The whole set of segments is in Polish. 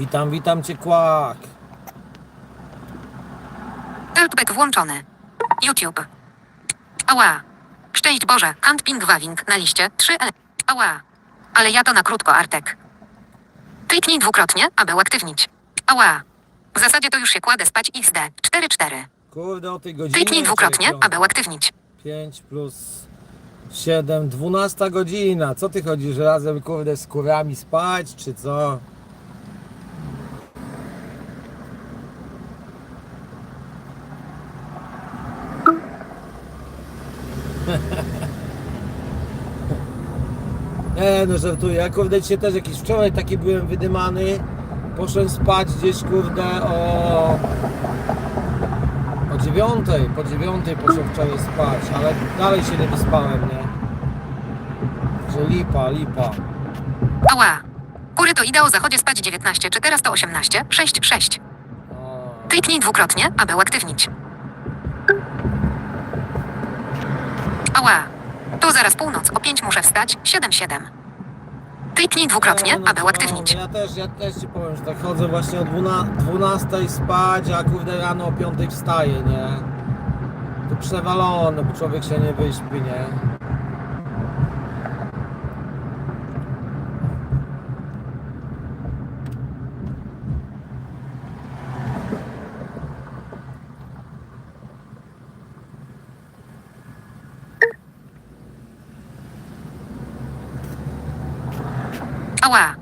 Witam, witam cię, kłak. Helpback włączony. YouTube. Ała. Szczęść Boże, handping wawing na liście 3 L. Ała. Ale ja to na krótko, Artek. Kliknij dwukrotnie, aby uaktywnić. Ała. W zasadzie to już się kładę spać XD. 4-4. Kurde, o tej godzinie. Kliknij dwukrotnie, aby uaktywnić. 5 plus 7, 12 godzina. Co ty chodzisz razem, kurde, z kurami spać, czy co? Nie no żartuję, ja kurde dzisiaj też jakiś wczoraj taki byłem wydymany Poszedłem spać gdzieś kurde o o dziewiątej, po dziewiątej poszedłem wczoraj spać, ale dalej się nie wyspałem, nie? Że lipa, lipa. Ała. Kury to idę o zachodzie spać 19, czy teraz to 18, 6, 6. O, Kliknij dwukrotnie, aby uaktywnić. Ała. Tu zaraz północ, o 5 muszę wstać, 7, 7. Kliknij dwukrotnie, Nie, aby uaktywnić. Ja też, ja też ci powiem, że tak chodzę właśnie o 12, 12 spać, a kurde rano o 5 wstaję, nie? To przewalone, bo człowiek się nie wyśpi, nie? Ała.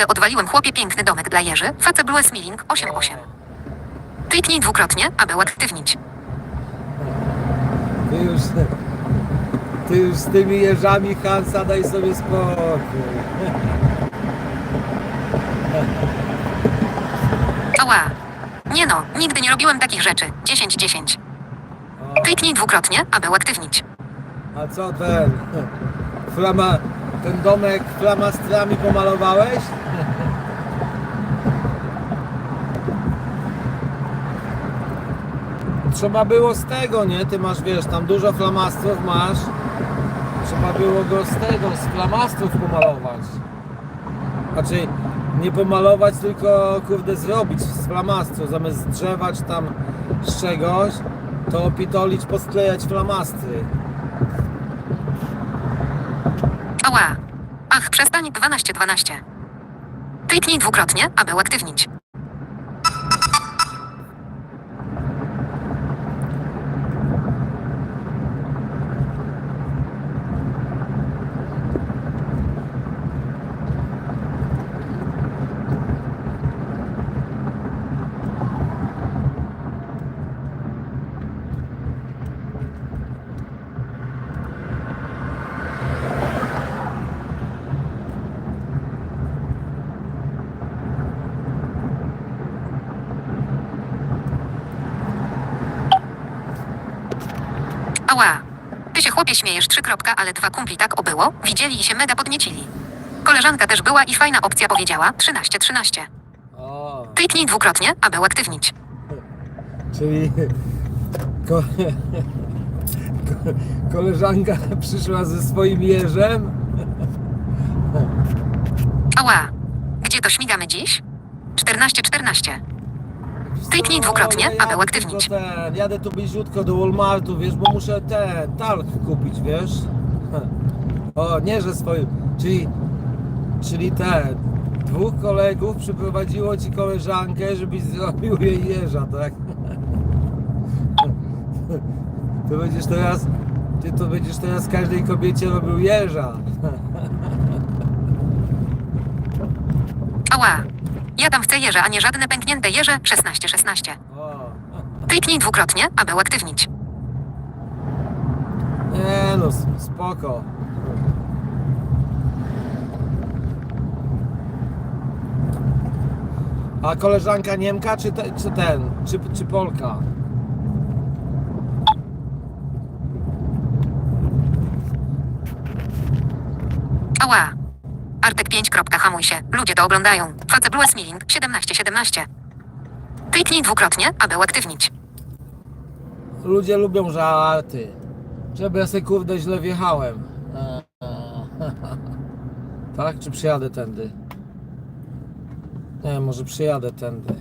Ale odwaliłem chłopie piękny domek dla Jerzy, face Blue Smiling 88. Kliknij dwukrotnie, aby uaktywnić. Ty już, ty już z tymi jeżami Hansa daj sobie spokój. Ała. Nie no, nigdy nie robiłem takich rzeczy. 10, 10. O, Kliknij dwukrotnie, aby uaktywnić. a co ten? Flama, ten domek flamastrami pomalowałeś? Trzeba było z tego, nie? Ty masz, wiesz, tam dużo flamastrów masz. Trzeba było go z tego, z flamastrów pomalować. Znaczy, nie pomalować, tylko kurde zrobić z flamastru. Zamiast drzewa czy tam z czegoś, to opitolić, posklejać flamastry. Ała. Ach, przestań 12, 12. Kliknij dwukrotnie, aby uaktywnić. Ała. Ty się chłopie śmiejesz, trzy kropka, ale dwa kumpli tak obyło, widzieli i się mega podniecili. Koleżanka też była i fajna opcja powiedziała 13, 13. O, Kliknij dwukrotnie, aby uaktywnić. czyli ko, ko, koleżanka przyszła ze swoim jeżem. Ała. Gdzie to śmigamy dziś? 14, 14. Kliknij dwukrotnie, aby uaktywnić. Ten, jadę tu bliziutko do Walmartu, wiesz, bo muszę ten talk kupić, wiesz. O, nie, że swoim. Czyli, czyli ten. Dwóch kolegów przyprowadziło ci koleżankę, żebyś zrobił jej jeża, tak? To będziesz teraz. Ty to będziesz teraz każdej kobiecie robił jeża. Ała. Ja tam chcę jeże, a nie żadne pęknięte jeże 16, 16. O. Kliknij dwukrotnie, aby uaktywnić. Nie no, spoko. A koleżanka Niemka czy, te, czy ten, czy, czy Polka? Ała. Artek 5. kropka, Hamuj się. Ludzie to oglądają. Face Blue Smiling 17, 17. Kliknij dwukrotnie, aby uaktywnić. Ludzie lubią żarty. Żeby ja sobie kurde źle wjechałem. tak? Czy przyjadę tędy? Nie, może przejadę tędy.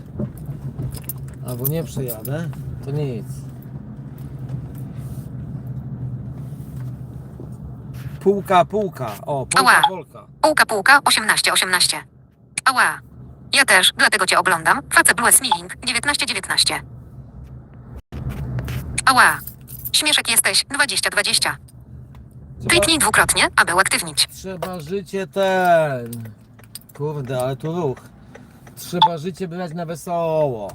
Albo nie przejadę, to nic. Półka, półka. O, półka, Ała. polka. Półka, półka, 18, 18. Ała. Ja też, dlatego cię oglądam. Face Blue Smiling, 19, 19. Ała. Śmieszek jesteś, 20, 20. Trzeba, Kliknij dwukrotnie, aby uaktywnić. trzeba życie ten. Kurde, ale tu ruch. Trzeba życie brać na wesoło.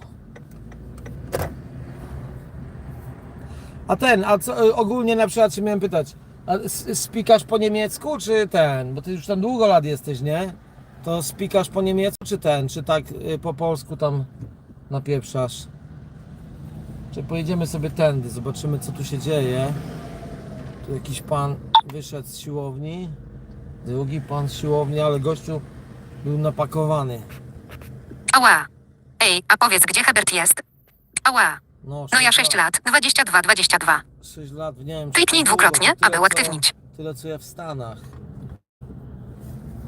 A ten, a co y, ogólnie na przykład się miałem pytać, spikasz po niemiecku czy ten? Bo ty już tam długo lat jesteś, nie? To spikasz po niemiecku czy ten? Czy tak y, po polsku tam napieprzasz? Czy pojedziemy sobie tędy, zobaczymy co tu się dzieje. Tu jakiś pan wyszedł z siłowni. Drugi pan z siłowni, ale gościu był napakowany. Ała. Ej, a powiedz, gdzie Hebert jest? Ała. No, No ja sześć 6 lat, 22, 22. 6 lat w Niemczech. Kliknij to długo, dwukrotnie, to tyle, aby co- uaktywnić. Tyle co ja w Stanach.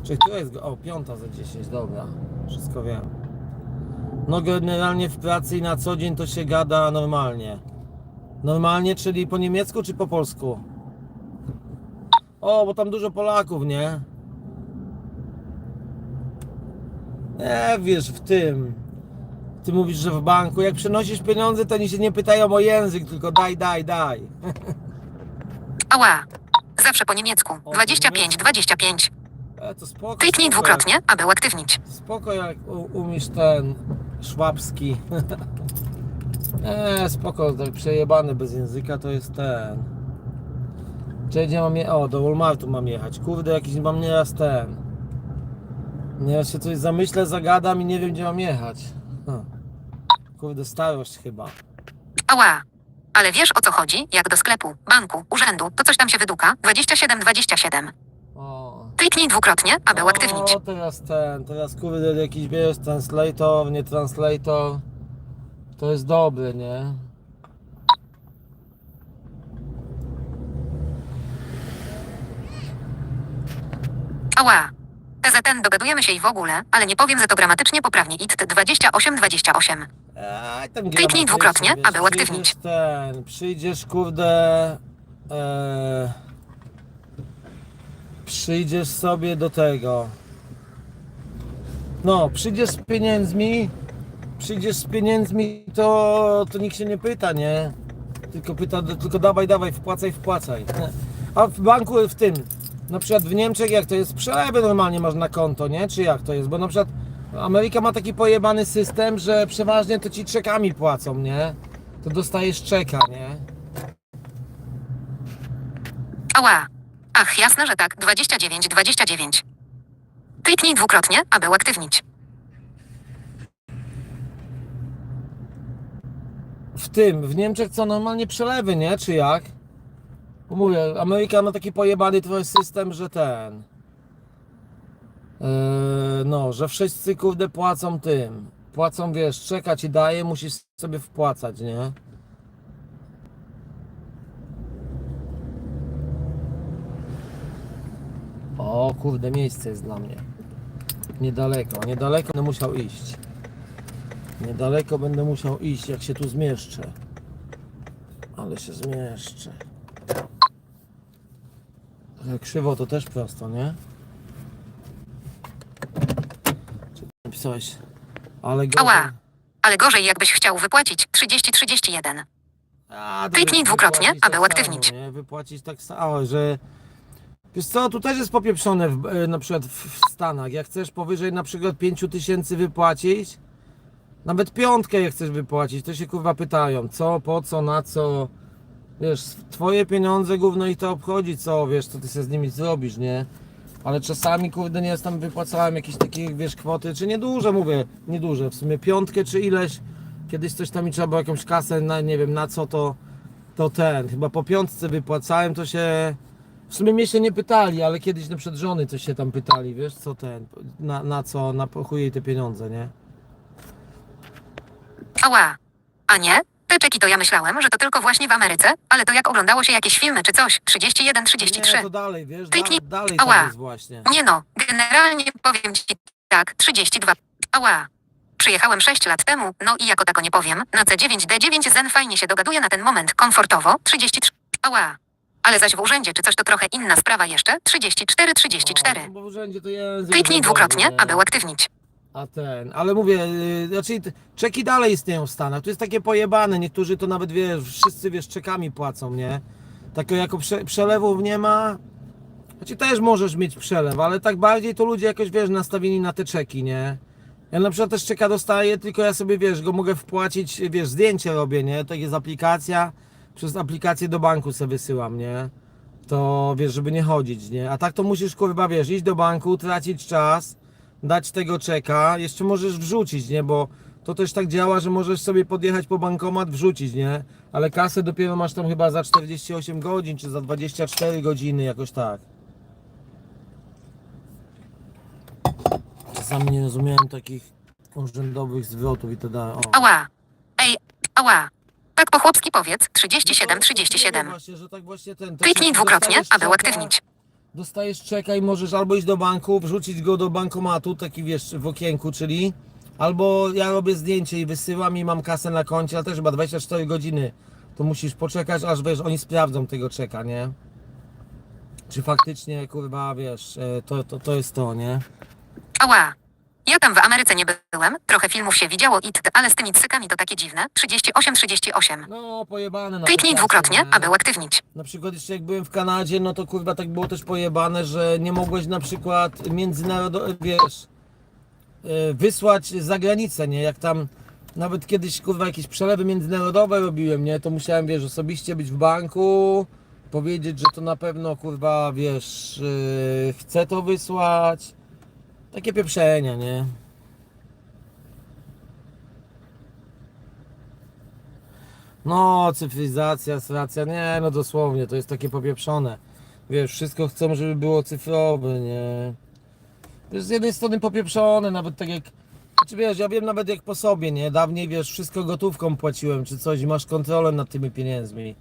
Czyli tu jest. O, piąta za 10, dobra. Wszystko wiem. No generalnie w pracy i na co dzień to się gada normalnie. Normalnie, czyli po niemiecku czy po polsku? O, bo tam dużo Polaków, nie? Nie wiesz w tym. Ty mówisz, że w banku, jak przenosisz pieniądze, to oni się nie pytają o język, tylko daj, daj, daj. Ała. Zawsze po niemiecku. O, 25, niemiecku. 25. E, to spoko, Kliknij spoko, dwukrotnie, aby uaktywnić. Jak, spoko jak u, umiesz ten szwabski. Nie, spoko, tak przejebany bez języka to jest ten. Czy gdzie mam je... O, do Walmartu mam jechać. Kurde, jakiś mam nieraz ten. Nieraz się coś zamyślę, zagadam i nie wiem gdzie mam jechać. Kurde, starość chyba. Ała. Ale wiesz o co chodzi? Jak do sklepu, banku, urzędu, to coś tam się wyduka. 27, 27. O. Kliknij dwukrotnie, aby uaktywnić. O, teraz ten, teraz kurde jakiś wiesz, translator, nie translator. To jest dobre, nie? Ała. TZN dogadujemy się i w ogóle, ale nie powiem, że to gramatycznie poprawnie IT 28, 28. Aj, tam Kliknij dwukrotnie, wiesz, aby uaktywnić. Przyjdziesz ten, przyjdziesz kurde... E, przyjdziesz sobie do tego. No, przyjdziesz z pieniędzmi, przyjdziesz z pieniędzmi, to, to nikt się nie pyta, nie? Tylko pyta, tylko dawaj, dawaj, wpłacaj, wpłacaj. A w banku w tym, na przykład w Niemczech jak to jest, przelewy normalnie masz na konto, nie? Czy jak to jest? Bo na przykład Ameryka ma taki pojebany system, że przeważnie to ci czekami płacą, nie? To dostajesz czeka, nie? Ała. Ach, jasne, że tak. 29, 29. Kliknij dwukrotnie, aby uaktywnić. W tym, w Niemczech co normalnie przelewy, nie? Czy jak? Mówię, Ameryka ma taki pojebany trochę system, że ten. Yy, no, że wszyscy kurde płacą tym. Płacą, wiesz, czeka ci daje, musisz sobie wpłacać, nie? O kurde, miejsce jest dla mnie. Niedaleko, niedaleko będę musiał iść. Niedaleko będę musiał iść, jak się tu zmieszczę. Ale się zmieszczę. Krzywo to też prosto, nie? Czy napisałeś? Ale gorzej. Ała. Ale gorzej, jakbyś chciał wypłacić 30, 31. A, to Kliknij dwukrotnie, wypłacić aby tak uaktywnić. Samo, nie? Wypłacić tak samo, że... Wiesz co, tu też jest popieprzone w, e, na przykład w, w Stanach. Jak chcesz powyżej na przykład 5 tysięcy wypłacić, nawet piątkę jak chcesz wypłacić, to się kurwa pytają, co, po co, na co. Wiesz, twoje pieniądze gówno ich to obchodzi, co, wiesz, co ty sobie z nimi zrobisz, nie? Ale czasami, kurde, nie tam wypłacałem jakieś takie, wiesz, kwoty, czy nieduże, mówię, nieduże, w sumie piątkę czy ileś, kiedyś coś tam mi trzeba było jakąś kasę, na, nie wiem, na co to, to ten, chyba po piątce wypłacałem, to się, w sumie mnie się nie pytali, ale kiedyś na przykład żony coś się tam pytali, wiesz, co ten, na, na co, na chuj te pieniądze, nie? Ała. A nie? Te czeki to ja myślałem, że to tylko właśnie w Ameryce, ale to jak oglądało się jakieś filmy czy coś. 31, 33. Nie, to dalej, wiesz, Kliknij. da, dalej Ała. tak jest właśnie. Nie no, generalnie powiem ci tak, 32. Ała. Przyjechałem 6 lat temu, no i jako tako nie powiem, na C9D9 Zen fajnie się dogaduje na ten moment, komfortowo, 33. Ała. Ale zaś w urzędzie czy coś to trochę inna sprawa jeszcze, 34, 34. O, bo w urzędzie to język Kliknij urzędowy, dwukrotnie, nie? aby uaktywnić. A ten, ale mówię, yy, znaczy czeki dalej istnieją w Stanach. To jest takie pojebane. Niektórzy to nawet wiesz, wszyscy wiesz, czekami płacą, nie? Takiego jako prze, przelewów nie ma. Znaczy też możesz mieć przelew, ale tak bardziej to ludzie jakoś wiesz, nastawieni na te czeki, nie? Ja na przykład też czeka dostaję, tylko ja sobie wiesz, go mogę wpłacić, wiesz, zdjęcie robię, nie? To jest aplikacja, przez aplikację do banku sobie wysyłam, nie? To wiesz, żeby nie chodzić, nie? A tak to musisz kurwa, wiesz, iść do banku, tracić czas, dać tego czeka, jeszcze możesz wrzucić, nie? Bo to też tak działa, że możesz sobie podjechać po bankomat, wrzucić, nie? Ale kasę dopiero masz tam chyba za 48 godzin, czy za 24 godziny, jakoś tak. Czasami nie rozumiałem takich urzędowych zwrotów i da. O. Ała. Ej, ała. Tak po chłopski powiedz, 37, No to- 37. Właśnie, że tak właśnie ten, Kliknij dwukrotnie, aby uaktywnić. Dostajesz czeka i możesz albo iść do banku, wrzucić go do bankomatu, taki wiesz, w okienku, czyli albo ja robię zdjęcie i wysyłam i mam kasę na koncie, ale też chyba 24 godziny. To musisz poczekać, aż wiesz, oni sprawdzą tego czeka, nie? Czy faktycznie, kurwa, wiesz, e, to, to, to jest to, nie? Ała. Ja tam w Ameryce nie byłem, trochę filmów się widziało i t, ale z tymi cykami to takie dziwne. 38, 38. No, pojebane na Kliknij te dwukrotnie, aby uaktywnić. Na przykład jeszcze jak byłem w Kanadzie, no to kurwa tak było też pojebane, że nie mogłeś na przykład międzynarodowo, wiesz, e, wysłać za granicę, nie? Jak tam nawet kiedyś kurwa jakieś przelewy międzynarodowe robiłem, nie? To musiałem, wiesz, osobiście być w banku, powiedzieć, że to na pewno kurwa, wiesz, e, chcę to wysłać. Takie pieprzenia, nie? No, cyfryzacja, racja, nie, no dosłownie, to jest takie popieprzone. Wiesz, wszystko chcą, żeby było cyfrowe, nie. To jest z jednej strony popieprzone, nawet tak jak, czy wiesz, ja wiem nawet jak po sobie, nie. Dawniej, wiesz, wszystko gotówką płaciłem, czy coś i masz kontrolę nad tymi pieniędzmi.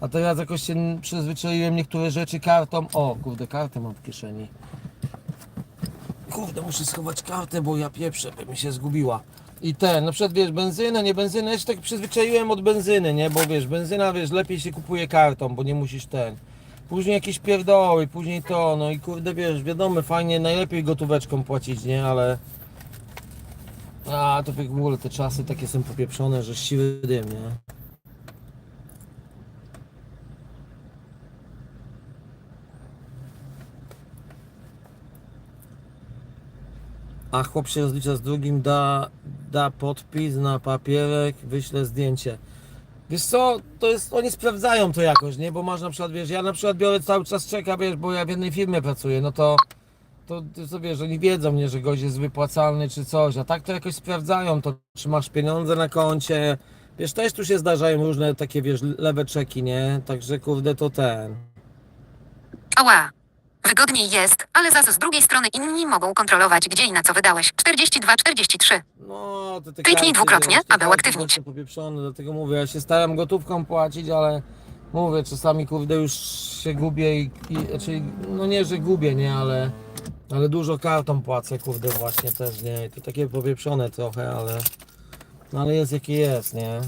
A teraz jakoś się przyzwyczaiłem niektóre rzeczy kartą. O, kurde, kartę mam w kieszeni. Kurde, muszę schować kartę, bo ja pieprzę, by mi się zgubiła. I ten, na przykład wiesz, benzyna, nie benzyna, ja się tak przyzwyczaiłem od benzyny, nie? Bo wiesz, benzyna, wiesz, lepiej się kupuje kartą, bo nie musisz ten. Później jakieś pierdoły, później to, no i kurde, wiesz, wiadomo, fajnie, najlepiej gotóweczką płacić, nie? Ale... A, to w ogóle te czasy takie są popieprzone, że siły dym, nie? A chłop się rozlicza z drugim, da, da podpis na papierek, wyśle zdjęcie. Wiesz co, to jest, oni sprawdzają to jakoś, nie? Bo masz na przykład, wiesz, ja na przykład biorę cały czas czeka, wiesz, bo ja w jednej firmie pracuję, no to to, to wiesz, oni wiedzą, nie, że gość jest wypłacalny czy coś, a tak to jakoś sprawdzają to, czy masz pieniądze na koncie. Wiesz, też tu się zdarzają różne takie, wiesz, lewe czeki, nie? Także kurde, to ten. Ała. Wygodniej jest, ale zas z drugiej strony inni mogą kontrolować, gdzie i na co wydałeś. 42, 43. No, to te Kliknij karty, dwukrotnie, te aby karty uaktywnić. są popieprzone, dlatego mówię, ja się staram gotówką płacić, ale mówię, czasami kurde już się gubię i, i znaczy, no nie, że gubię, nie, ale ale dużo kartą płacę, kurde, właśnie też, nie, I to takie popieprzone trochę, ale no ale jest jakie jest, nie.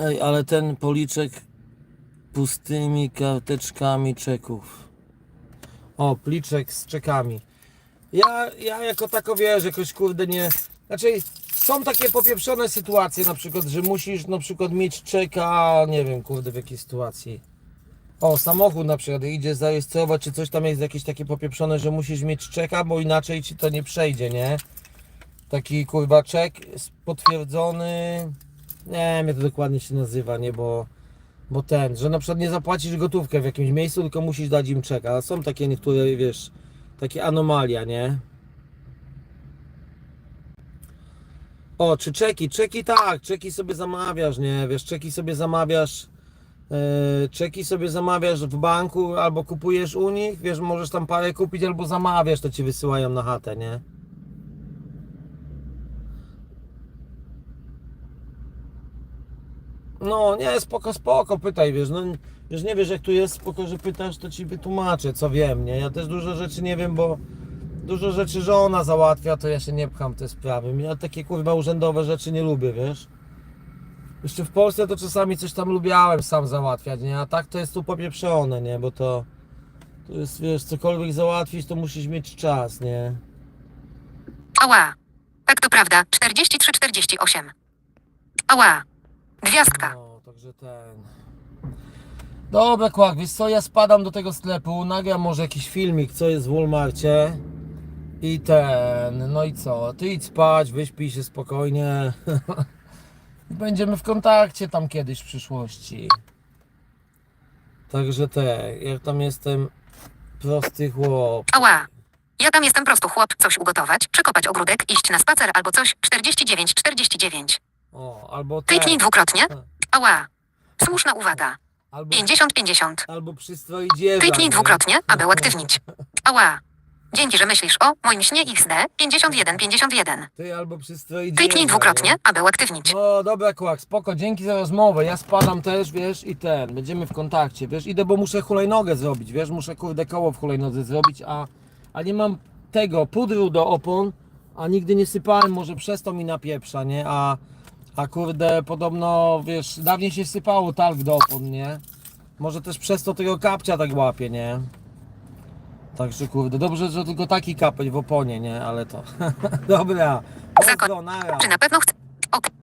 Ej, ale ten policzek pustymi karteczkami czeków. O, pliczek z czekami. Ja, ja jako tako wiesz, jakoś kurde nie... Znaczy, są takie popieprzone sytuacje na przykład, że musisz na przykład mieć czeka, nie wiem, kurde w jakiej sytuacji. O, samochód na przykład idzie zarejestrować, czy coś tam jest jakieś takie popieprzone, że musisz mieć czeka, bo inaczej ci to nie przejdzie, nie? Taki kurwa czek potwierdzony. Nie wiem jak to dokładnie się nazywa, nie, bo, bo ten, że na przykład nie zapłacisz gotówkę w jakimś miejscu, tylko musisz dać im czek, ale są takie niektóre, wiesz, takie anomalia, nie? O, czy czeki? Czeki tak, czeki sobie zamawiasz, nie? Wiesz, czeki sobie zamawiasz, yy, czeki sobie zamawiasz w banku albo kupujesz u nich, wiesz, możesz tam parę kupić albo zamawiasz, to ci wysyłają na chatę, nie? No, nie, spoko, spoko, pytaj, wiesz, no, wiesz, nie wiesz jak tu jest, spoko, że pytasz, to ci wytłumaczę, co wiem, nie? Ja też dużo rzeczy nie wiem, bo dużo rzeczy żona załatwia, to ja się nie pcham w te sprawy. Ja takie, kurwa, urzędowe rzeczy nie lubię, wiesz? Jeszcze w Polsce to czasami coś tam lubiałem sam załatwiać, nie? A tak to jest tu popieprzone, nie? Bo to, to jest, wiesz, cokolwiek załatwić, to musisz mieć czas, nie? Ała. Tak to prawda. 43-48. Ała. Gwiazdka. No, także ten. Dobra, Kłak, wiesz co, ja spadam do tego sklepu, nagram może jakiś filmik, co jest w Walmarcie i ten, no i co, ty idź spać, wyśpij się spokojnie. Będziemy w kontakcie tam kiedyś w przyszłości. Także te, jak tam jestem prosty chłop. Ała. Ja tam jestem prostu chłop, coś ugotować, przekopać ogródek, iść na spacer albo coś. 49-49. O, albo te, Kliknij dwukrotnie. Ała. Słuszna uwaga. albo, 50-50. albo Kliknij nie? dwukrotnie, aby uaktywnić. Ała. Dzięki, że myślisz o moim śnie XD 51-51. Ty albo przystroić Kliknij dwukrotnie, nie? aby uaktywnić. No dobra, Kłak, spoko, dzięki za rozmowę. Ja spadam też, wiesz, i ten, będziemy w kontakcie, wiesz, idę, bo muszę hulajnogę zrobić, wiesz, muszę kurde koło w hulajnodze zrobić, a, a nie mam tego, pudru do opon, a nigdy nie sypałem, może przez to mi napieprza, nie, a, a kurde, podobno, wiesz, dawniej się sypało talk do opon, nie, może też przez to tego kapcia tak łapie, nie. Także kurde, dobrze, że tylko taki kapeć w oponie, nie, ale to, dobra, pozdro, nara. Czy na pewno? Ok.